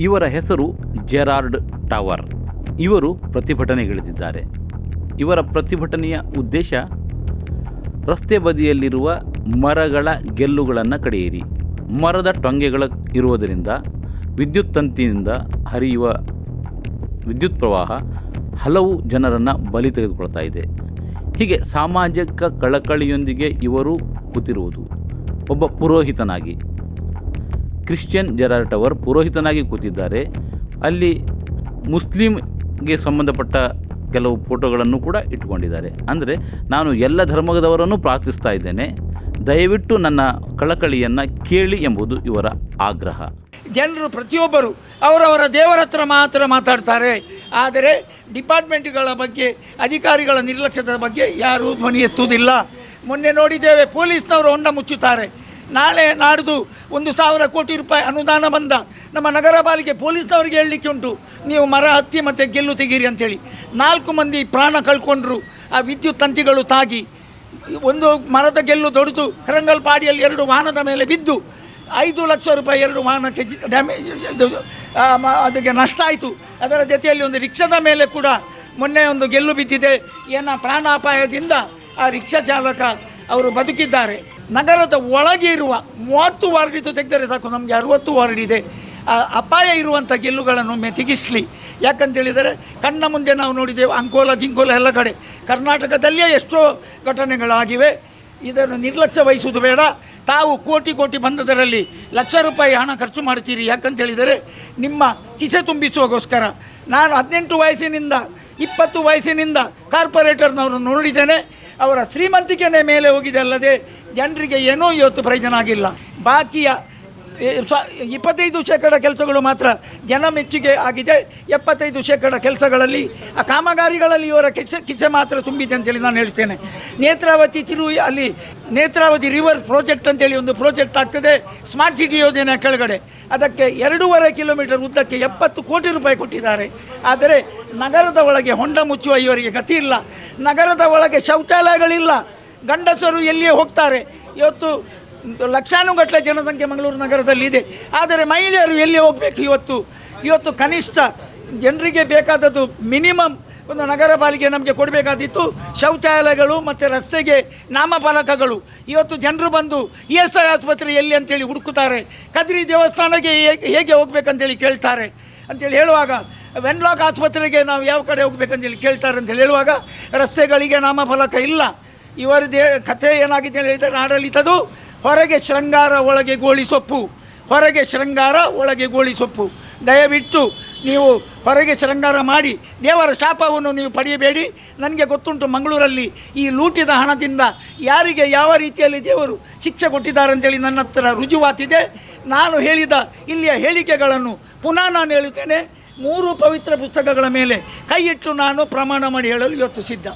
ಇವರ ಹೆಸರು Gerard tower. ಇವರು ಪ್ರತಿಭಟನೆಗಿಳಿದಿದ್ದಾರೆ. ಇವರ ಪ್ರತಿಭಟನೆಯ ಉದ್ದೇಶ ರಸ್ತೆ ಬದಿಯಲ್ಲಿರುವ ಮರಗಳ ಗೆಲ್ಲುಗಳನ್ನು ಕಡಿಯಿರಿ. ಮರದ ಟೊಂಗೆಗಳ ಇರುವುದರಿಂದ ವಿದ್ಯುತ್ ತಂತಿಯಿಂದ ಹರಿಯುವ ವಿದ್ಯುತ್ ಪ್ರವಾಹ ಹಲವು ಜನರನ್ನು ಬಲಿ ತೆಗೆದುಕೊಳ್ತಾ ಇದೆ. ಹೀಗೆ ಸಾಮಾಜಿಕ ಕಳಕಳಿಯೊಂದಿಗೆ ಇವರು ಕೂತಿರುವುದು. ಒಬ್ಬ ಪುರೋಹಿತನಾಗಿ ಕ್ರಿಶ್ಚಿಯನ್ ಜೆರಾರ್ಟ್ ಅವರು ಪುರೋಹಿತನಾಗಿ ಕೂತಿದ್ದಾರೆ. ಅಲ್ಲಿ ಮುಸ್ಲಿಮ್ಗೆ ಸಂಬಂಧಪಟ್ಟ ಕೆಲವು ಫೋಟೋಗಳನ್ನು ಕೂಡ ಇಟ್ಕೊಂಡಿದ್ದಾರೆ ಅಂದರೆ ನಾನು ಎಲ್ಲ ಧರ್ಮದವರನ್ನು ಪ್ರಾರ್ಥಿಸ್ತಾ ಇದ್ದೇನೆ. ದಯವಿಟ್ಟು ನನ್ನ ಕಳಕಳಿಯನ್ನು ಕೇಳಿ ಎಂಬುದು ಇವರ ಆಗ್ರಹ. ಜನರು ಪ್ರತಿಯೊಬ್ಬರು ಅವರವರ ದೇವರ ಹತ್ರ ಮಾತ್ರ ಮಾತಾಡ್ತಾರೆ. ಆದರೆ ಡಿಪಾರ್ಟ್ಮೆಂಟ್ಗಳ ಬಗ್ಗೆ, ಅಧಿಕಾರಿಗಳ ನಿರ್ಲಕ್ಷ್ಯದ ಬಗ್ಗೆ ಯಾರೂ ಧ್ವನಿ ಎತ್ತುವುದಿಲ್ಲ. ಮೊನ್ನೆ ನೋಡಿದ್ದೇವೆ ಪೊಲೀಸ್ನವರು ಹೊಂಡ ಮುಚ್ಚುತ್ತಾರೆ. ನಾಳೆ ನಾಡ್ದು ಒಂದು ಸಾವಿರ ಕೋಟಿ ರೂಪಾಯಿ ಅನುದಾನ ಬಂದ ನಮ್ಮ ನಗರ ಪಾಲಿಕೆ ಪೊಲೀಸ್ನವರಿಗೆ ಹೇಳಲಿಕ್ಕೆ ಉಂಟು. ನೀವು ಮರ ಹತ್ತಿ ಮತ್ತು ಗೆಲ್ಲು ತೆಗೀರಿ ಅಂಥೇಳಿ ನಾಲ್ಕು ಮಂದಿ ಪ್ರಾಣ ಕಳ್ಕೊಂಡ್ರು. ಆ ವಿದ್ಯುತ್ ತಂತಿಗಳು ತಾಗಿ ಒಂದು ಮರದ ಗೆಲ್ಲು ದೊಡ್ದು ಕರಂಗಲ್ಪಾಡಿಯಲ್ಲಿ ಎರಡು ವಾಹನದ ಮೇಲೆ ಬಿದ್ದು ಐದು ಲಕ್ಷ ರೂಪಾಯಿ ಎರಡು ವಾಹನಕ್ಕೆ ಡ್ಯಾಮೇಜ್ ಅದಕ್ಕೆ ನಷ್ಟ ಆಯಿತು. ಅದರ ಜೊತೆಯಲ್ಲಿ ಒಂದು ರಿಕ್ಷಾದ ಮೇಲೆ ಕೂಡ ಮೊನ್ನೆ ಒಂದು ಗೆಲ್ಲು ಬಿದ್ದಿದೆ. ಏನ ಪ್ರಾಣಾಪಾಯದಿಂದ ಆ ರಿಕ್ಷಾ ಚಾಲಕ ಅವರು ಬದುಕಿದ್ದಾರೆ. ನಗರದ ಒಳಗೆ ಇರುವ ಮೂವತ್ತು ವಾರ್ಡ್ ಇದು ತೆಗೆದರೆ ಸಾಕು, ನಮಗೆ ಅರುವತ್ತು ವಾರ್ಡ್ ಇದೆ. ಅಪಾಯ ಇರುವಂಥ ಗೆಲ್ಲುಗಳನ್ನು ಒಮ್ಮೆ ತೆಗೆಸಲಿ ಯಾಕಂತೇಳಿದರೆ, ಕಣ್ಣ ಮುಂದೆ ನಾವು ನೋಡಿದ್ದೇವೆ, ಅಂಕೋಲ, ಗಿಂಕೋಲ ಎಲ್ಲ ಕಡೆ. ಕರ್ನಾಟಕದಲ್ಲಿಯೇ ಎಷ್ಟೋ ಘಟನೆಗಳಾಗಿವೆ. ಇದನ್ನು ನಿರ್ಲಕ್ಷ್ಯ ವಹಿಸುವುದು ಬೇಡ. ತಾವು ಕೋಟಿ ಕೋಟಿ ಬಂದದರಲ್ಲಿ ಲಕ್ಷ ರೂಪಾಯಿ ಹಣ ಖರ್ಚು ಮಾಡ್ತೀರಿ. ಯಾಕಂತೇಳಿದರೆ, ನಿಮ್ಮ ಕಿಸೆ ತುಂಬಿಸುವಗೋಸ್ಕರ ನಾನು ಹದಿನೆಂಟು ವಯಸ್ಸಿನಿಂದ, ಇಪ್ಪತ್ತು ವಯಸ್ಸಿನಿಂದ ಕಾರ್ಪೊರೇಟರ್ನವರನ್ನು ನೋಡಿದ್ದೇನೆ. ಅವರ ಶ್ರೀಮಂತಿಕೆನೇ ಮೇಲೆ ಹೋಗಿದೆ ಅಲ್ಲದೆ ಜನರಿಗೆ ಏನೂ ಇವತ್ತು ಪ್ರಯೋಜನ ಆಗಿಲ್ಲ. ಬಾಕಿಯ ಇಪ್ಪತ್ತೈದು ಶೇಕಡ ಕೆಲಸಗಳು ಮಾತ್ರ ಜನ ಮೆಚ್ಚುಗೆ ಆಗಿದೆ. ಎಪ್ಪತ್ತೈದು ಶೇಕಡ ಕೆಲಸಗಳಲ್ಲಿ, ಆ ಕಾಮಗಾರಿಗಳಲ್ಲಿ ಇವರ ಕಿಚ್ಚೆ ಕಿಚ್ಚೆ ಮಾತ್ರ ತುಂಬಿದೆ ಅಂತೇಳಿ ನಾನು ಹೇಳ್ತೇನೆ. ನೇತ್ರಾವತಿ ತಿರು, ಅಲ್ಲಿ ನೇತ್ರಾವತಿ ರಿವರ್ ಪ್ರಾಜೆಕ್ಟ್ ಅಂತೇಳಿ ಒಂದು ಪ್ರಾಜೆಕ್ಟ್ ಆಗ್ತದೆ. ಸ್ಮಾರ್ಟ್ ಸಿಟಿ ಯೋಜನೆ ಕೆಳಗಡೆ. ಅದಕ್ಕೆ ಎರಡೂವರೆ ಕಿಲೋಮೀಟರ್ ಉದ್ದಕ್ಕೆ ಎಪ್ಪತ್ತು ಕೋಟಿ ರೂಪಾಯಿ ಕೊಟ್ಟಿದ್ದಾರೆ. ಆದರೆ ನಗರದ ಒಳಗೆ ಹೊಂಡ ಮುಚ್ಚುವ ಇವರಿಗೆ ಗತಿ ಇಲ್ಲ. ನಗರದ ಒಳಗೆ ಶೌಚಾಲಯಗಳಿಲ್ಲ. ಗಂಡಸರು ಎಲ್ಲಿಯೇ ಹೋಗ್ತಾರೆ. ಇವತ್ತು ಲಕ್ಷಾನುಗಟ್ಟಲೆ ಜನಸಂಖ್ಯೆ ಮಂಗಳೂರು ನಗರದಲ್ಲಿ ಇದೆ. ಆದರೆ ಮಹಿಳೆಯರು ಎಲ್ಲಿ ಹೋಗಬೇಕು ಇವತ್ತು? ಇವತ್ತು ಕನಿಷ್ಠ ಜನರಿಗೆ ಬೇಕಾದದ್ದು ಮಿನಿಮಮ್ ಒಂದು ನಗರ ಪಾಲಿಕೆ ನಮಗೆ ಕೊಡಬೇಕಾದಿತ್ತು. ಶೌಚಾಲಯಗಳು ಮತ್ತು ರಸ್ತೆಗೆ ನಾಮಫಲಕಗಳು. ಇವತ್ತು ಜನರು ಬಂದು ಇ ಎಸ್ ಐ ಆಸ್ಪತ್ರೆ ಎಲ್ಲಿ ಅಂತೇಳಿ ಹುಡುಕುತ್ತಾರೆ. ಕದ್ರಿ ದೇವಸ್ಥಾನಕ್ಕೆ ಹೇಗೆ ಹೇಗೆ ಹೋಗ್ಬೇಕಂತೇಳಿ ಕೇಳ್ತಾರೆ. ಅಂತೇಳಿ ಹೇಳುವಾಗ, ವೆನ್ಲಾಕ್ ಆಸ್ಪತ್ರೆಗೆ ನಾವು ಯಾವ ಕಡೆ ಹೋಗ್ಬೇಕಂತೇಳಿ ಕೇಳ್ತಾರೆ ಅಂತೇಳಿ ಹೇಳುವಾಗ, ರಸ್ತೆಗಳಿಗೆ ನಾಮಫಲಕ ಇಲ್ಲ. ಇವರದೇ ಕಥೆ ಏನಾಗಿದೆ ಹೇಳಿದರೆ ಆಡಳಿತದು ಹೊರಗೆ ಶೃಂಗಾರ ಒಳಗೆ ಗೋಳಿ ಸೊಪ್ಪು. ಹೊರಗೆ ಶೃಂಗಾರ ಒಳಗೆ ಗೋಳಿ ಸೊಪ್ಪು. ದಯವಿಟ್ಟು ನೀವು ಹೊರಗೆ ಶೃಂಗಾರ ಮಾಡಿ, ದೇವರ ಶಾಪವನ್ನು ನೀವು ಪಡೆಯಬೇಡಿ. ನನಗೆ ಗೊತ್ತುಂಟು ಮಂಗಳೂರಲ್ಲಿ ಈ ಲೂಟಿದ ಹಣದಿಂದ ಯಾರಿಗೆ ಯಾವ ರೀತಿಯಲ್ಲಿ ದೇವರು ಶಿಕ್ಷೆ ಕೊಟ್ಟಿದ್ದಾರೆ ಅಂತೇಳಿ ನನ್ನ ಹತ್ರ ರುಜುವಾತಿದೆ. ನಾನು ಹೇಳಿದ ಇಲ್ಲಿಯ ಹೇಳಿಕೆಗಳನ್ನು ಪುನಃ ನಾನು ಹೇಳುತ್ತೇನೆ. ಮೂರು ಪವಿತ್ರ ಪುಸ್ತಕಗಳ ಮೇಲೆ ಕೈ ಇಟ್ಟು ನಾನು ಪ್ರಮಾಣ ಮಾಡಿ ಹೇಳಲು ಇವತ್ತು ಸಿದ್ಧ